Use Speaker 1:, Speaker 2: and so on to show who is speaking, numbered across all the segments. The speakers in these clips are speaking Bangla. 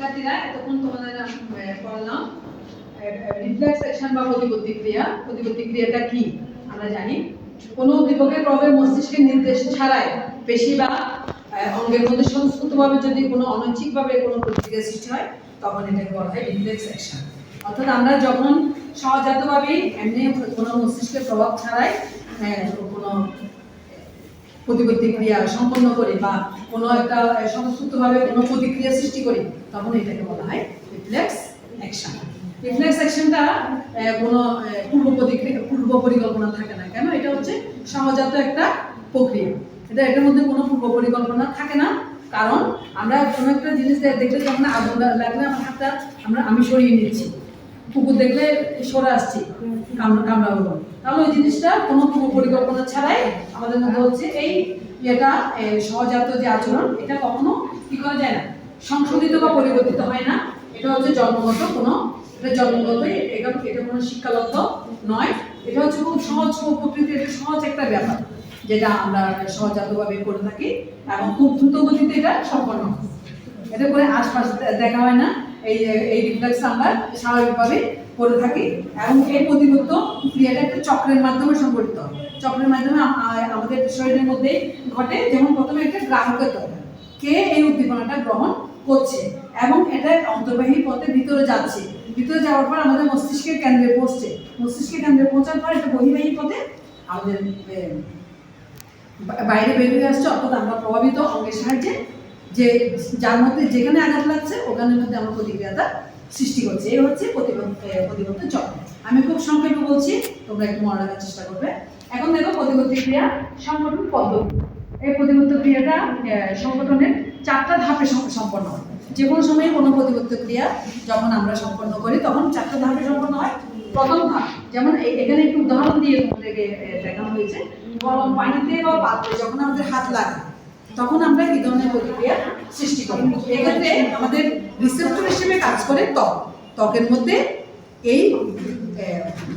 Speaker 1: শিক্ষার্থীরা, এতক্ষণ তোমাদের পড়লাম। রিফ্লেক্স অ্যাকশন বা কি? আমরা জানি। কোনো উদ্দীপকের প্রভাবে মস্তিষ্কের নির্দেশ ছাড়াই পেশি বা অঙ্গের মধ্যে স্বতঃস্ফূর্তভাবে যদি কোনো অনৈচ্ছিকভাবে কোনো প্রতিক্রিয়া সৃষ্টি হয়, তখন এটাকে বলা হয় রিফ্লেক্স অ্যাকশন অর্থাৎ আমরা যখন সহজাতভাবেই এমনি কোনো মস্তিষ্কের প্রভাব ছাড়াই কোনো প্রতিবর্তী ক্রিয়া সম্পন্ন করে বা কোনো একটা স্বতঃস্ফূর্তভাবে কোনো প্রতিক্রিয়া সৃষ্টি করি, তখন এটাকে বলা হয় রিফ্লেক্স অ্যাকশন রিফ্লেক্স অ্যাকশনটা কোনো পূর্ব প্রতিক্রিয়া, পূর্ব পরিকল্পনা থাকে না। কেন? এটা হচ্ছে সহজাত একটা প্রক্রিয়া। এটা এটার মধ্যে কোনো পূর্ব পরিকল্পনা থাকে না। কারণ আমরা কোনো একটা জিনিস দেখলে যখন আগুন লাগলে আমার হাতটা, আমরা আমি সরিয়ে নিচ্ছি। কুকুর দেখলে সরে আসছি, কামড়া কামড়াবো তাহলে ওই জিনিসটা কোনো পরিকল্পনা ছাড়াই আমাদের মধ্যে হচ্ছে এই এটা সহজাত যে আচরণ, এটা কখনো কি করা যায় না। সংশোধিত বা পরিবর্তিত হয় না। এটা হচ্ছে জন্মগত কোনো এটা জন্মগতই এটা এটা কোনো শিক্ষাগত নয়। এটা হচ্ছে খুব সহজ প্রকৃতির এটা সহজ একটা ব্যাপার, যেটা আমরা সহজাতভাবে করে থাকি এবং খুব দ্রুত গতিতে এটা সম্পন্ন এটা করে আশপাশ দেখা হয় না। এই রিফ্লেক্স আমরা, স্বাভাবিকভাবে করে থাকি। এবং এই প্রতিবদ্ধ ক্রিয়াটা একটা চক্রের মাধ্যমে চক্রের মাধ্যমে আমাদের শরীরের মধ্যে ঘটে যেমন প্রথমে একটা গ্রাহকের দরকার। কে এই উদ্দীপনাটা গ্রহণ করছে এবং এটা অন্তর্বাহী পথে ভিতরে যাচ্ছে। ভিতরে যাওয়ার পর আমাদের মস্তিষ্কের কেন্দ্রে পৌঁছছে। মস্তিষ্কের কেন্দ্রে পৌঁছার পর বহিবাহী পথে আমাদের বাইরে বেরিয়ে আসছে, অর্থাৎ আমরা প্রভাবিত অঙ্গের সাহায্যে। যে, যার মধ্যে যেখানে আঘাত লাগছে, ওখানের মধ্যে আমরা প্রতিক্রিয়াটা সৃষ্টি করছি। এই হচ্ছে প্রতিবন্ধ প্রতিবন্ধ চক্র আমি খুব সংক্ষেপে বলছি, তোমরা একটু মনে রাখার চেষ্টা করবে। এখন দেখো প্রতিবন্ধী ক্রিয়া সংগঠন পদ্ধতি। এই প্রতিবদ্ধ ক্রিয়াটা সংগঠনের চারটা ধাপে সম- সম্পন্ন হয়। যে কোনো সময়ে কোনো প্রতিবদ্ধ ক্রিয়া যখন আমরা সম্পন্ন করি, তখন চারটা ধাপে সম্পন্ন হয়। প্রথম ধাপ, যেমন এখানে একটু উদাহরণ দিয়ে তোমাদেরকে দেখানো হয়েছে। গরম পানিতে বা পাত্রে যখন আমাদের হাত লাগে তখন আমরা এই ধরনের প্রতিক্রিয়া সৃষ্টি করি। এক্ষেত্রে আমাদের রিসেপ্টর হিসেবে কাজ করে ত্বক। ত্বকের মধ্যে এই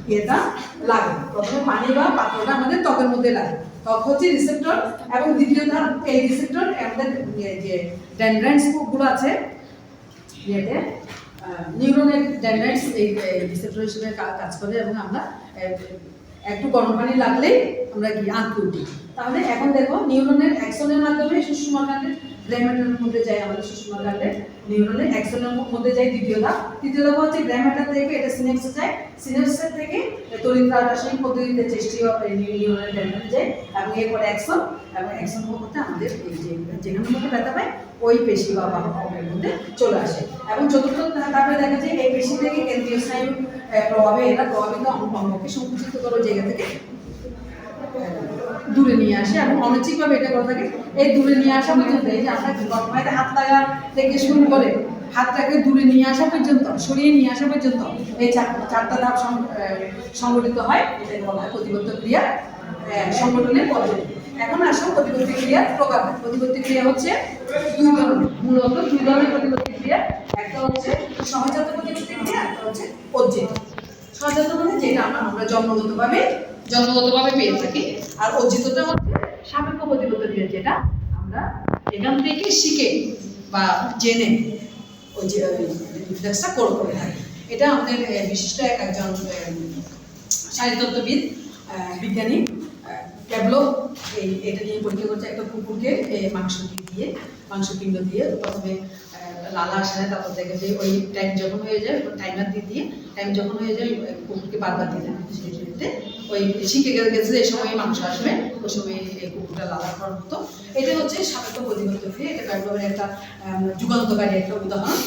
Speaker 1: এটা লাগে। প্রথমে পানি বা পাত্রটা আমাদের ত্বকের মধ্যে লাগে। ত্বক হচ্ছে রিসেপ্টর এবং দ্বিতীয় ধাপ, এই রিসেপ্টর আমাদের যে- যে ডেন্ড্রাইটসগুলো আছে, ইয়েতে নিউরনের ডেন্ড্রাইটস এই রিসেপ্টর হিসেবে কাজ করে এবং আমরা একটু গরম পানি লাগলেই আমরা কি আঁকতে উঠি। তাহলে এখন দেখো নিউরনের অ্যাকশনের মাধ্যমে সুষমাকাণ্ডের গ্র্যামেটারের মধ্যে যায় আমাদের সুষমাকাণ্ডের নিউরনের অ্যাকশনের মধ্যে যায় দ্বিতীয় ধাপ। তৃতীয় ধাপ হচ্ছে গ্র্যামেটার থেকে এটা সিনেপসে যায়। সিনেপসের থেকে তড়িৎ রাসায়নিক পদ্ধতিতে চেষ্টি নিউরনের ডেন্ড্রাইট যায়। এবং এরপরে অ্যাকশন এবং অ্যাকশন মধ্যে আমাদের এই যে যেখানে মধ্যে ব্যথা পায় ওই পেশি বা বাহকের মধ্যে চলে আসে। এবং চতুর্থ ধাপে দেখা যায়, এই পেশি থেকে কেন্দ্রীয় স্নায়ু প্রভাবে এটা প্রভাবিত অঙ্গ- অঙ্গকে সংকুচিত করার জায়গা থেকে দূরে নিয়ে আসে এবং অনৈচ্ছিকভাবে এটা করে থাকে। এই দূরে নিয়ে আসা পর্যন্ত, এই যে আমরা গরমাইতে হাত লাগা থেকে শুরু করে হাতটাকে দূরে নিয়ে আসা পর্যন্ত, সরিয়ে নিয়ে আসা পর্যন্ত এই চার- চারটা ধাপ সংগঠিত হয়, এটাকে বলা হয় প্রতিবদ্ধ ক্রিয়া সংগঠনের পদ্ধতি। এখন আসো প্রতিবদ্ধী ক্রিয়ার প্রকার প্রতিবদ্ধী ক্রিয়া হচ্ছে দুই ধরনের। মূলত দুই ধরনের প্রতিবদ্ধী ক্রিয়া। একটা হচ্ছে সহজাত প্রতিবদ্ধী ক্রিয়া, একটা হচ্ছে অর্জিত। সহজাত মানে যেটা আমরা জন্মগতভাবে জন্মগতভাবে পেয়ে থাকি। আর অর্জিতটা হচ্ছে সাপেক্ষ প্রতিবদ্ধ ক্রিয়া যেটা আমরা এখান থেকে শিখে বা জেনে ওই যে রিফ্লেক্সটা করে করে থাকি। এটা আমাদের বিশিষ্ট এক একজন আহ, শারীরতত্ত্ববিদ বিজ্ঞানী ক্যাবলো এই এটা নিয়ে পরীক্ষা করছে একটা কুকুরকে মাংস দিয়ে মাংস পিণ্ড দিয়ে প্রথমে লালা আসে না তারপর দেখে যে ওই টাইম যখন হয়ে যায় টাইমার দিয়ে দিয়ে টাইম যখন হয়ে যায় কুকুরকে বারবার দিতে দিতে দিতে ওই শিখে গেছে যে সময় মাংস আসবে ওই সময় এই কুকুরটা লালা করার মতো এটা হচ্ছে সাপেক্ষ প্রতিবদ্ধ ক্রিয়া এটা ক্যাবলোর একটা যুগান্তকারী একটা উদাহরণ।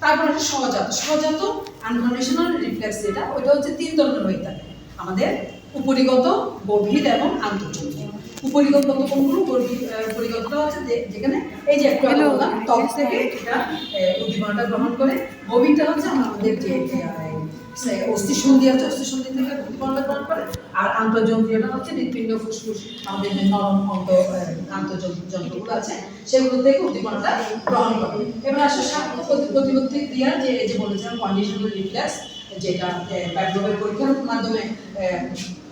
Speaker 1: তারপর একটা সহজাত সহজাত আনকন্ডিশনাল রিফ্লেক্স যেটা ওইটা হচ্ছে তিন ধরনের হয়ে থাকে। আমাদের উপরিগত গভীর এবং আন্তর্জাতিক উপরিগত কোনগুলো আহ, হচ্ছে যেখানে এই যে একটু আগে বললাম ত্বক থেকে এটা উদ্দীপনাটা গ্রহণ করে। গভীরটা হচ্ছে আমাদের যে অস্থি সন্ধি আছে থেকে গ্রহণ করে। আর হচ্ছে হৃৎপিণ্ড, ফুসফুস, আমাদের যে নরম অঙ্গ আন্তর্যন্ত্রগুলো আছে, সেগুলো থেকে গ্রহণ করে। আসলে প্রতিবন্ধী ক্রিয়া, যে যে বলেছিলাম কন্ডিশনাল রিফ্লেক্স যেটা পরীক্ষার মাধ্যমে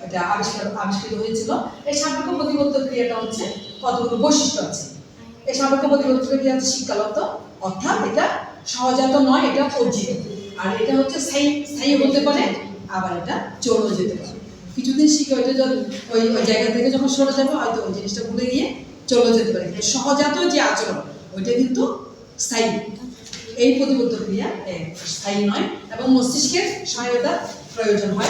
Speaker 1: এটা আবিষ্কার আবিষ্কৃত হয়েছিল। এই সাপেক্ষ প্রতিবদ্ধ ক্রিয়াটা হচ্ছে কতগুলো বৈশিষ্ট্য আছে। এই সাপেক্ষ প্রতিবদ্ধ ক্রিয়া হচ্ছে শিক্ষাগত, অর্থাৎ এটা সহজাত নয়, এটা অর্জিত। আর এটা হচ্ছে স্থায়ী স্থায়ী হতে পারে, আবার এটা চলেও যেতে পারে। কিছুদিন শিখে ওইটা যখন ওই ওই জায়গা থেকে যখন সরে যাবে, হয়তো ওই জিনিসটা ভুলে গিয়ে চলে যেতে পারে। সহজাত যে আচরণ, ওইটা কিন্তু স্থায়ী। এই প্রতিবদ্ধ ক্রিয়া স্থায়ী নয় এবং মস্তিষ্কের সহায়তা প্রয়োজন হয়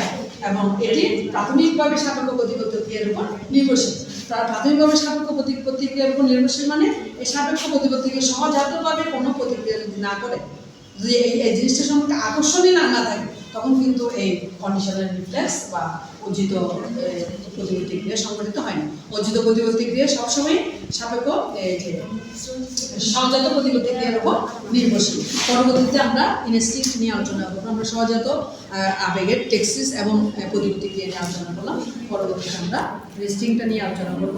Speaker 1: এবং এটি প্রাথমিকভাবে সাপেক্ষ প্রতিবদ্ধ ক্রিয়ার উপর নির্ভরশীল। তার প্রাথমিকভাবে সাপেক্ষ প্রতি- প্রতিক্রিয়ার উপর নির্ভরশীল মানে এই সাপেক্ষ প্রতিপত্তিকে সহজাতভাবে কোনো প্রতিক্রিয়া যদি না করে যদি এই এই জিনিসটা সম্পর্কে আকর্ষণই না না থাকে তখন কিন্তু এই কন্ডিশনাল রিফ্লেক্স বা অর্জিত এ, প্রতিবর্তী ক্রিয়া সংঘটিত হয় না। অর্জিত প্রতিবর্তী ক্রিয়া সবসময় সাপেক্ষ সহজাত প্রতিবর্তী ক্রিয়ার উপর নির্ভরশীল। পরবর্তীতে আমরা ইনস্টিংক্ট নিয়ে আলোচনা করব। আমরা সহজাত আবেগের টেক্সিস এবং আহ, প্রতিবর্তী ক্রিয়া নিয়ে আলোচনা করলাম। পরবর্তীতে আমরা ইনস্টিংক্টটা নিয়ে আলোচনা করব।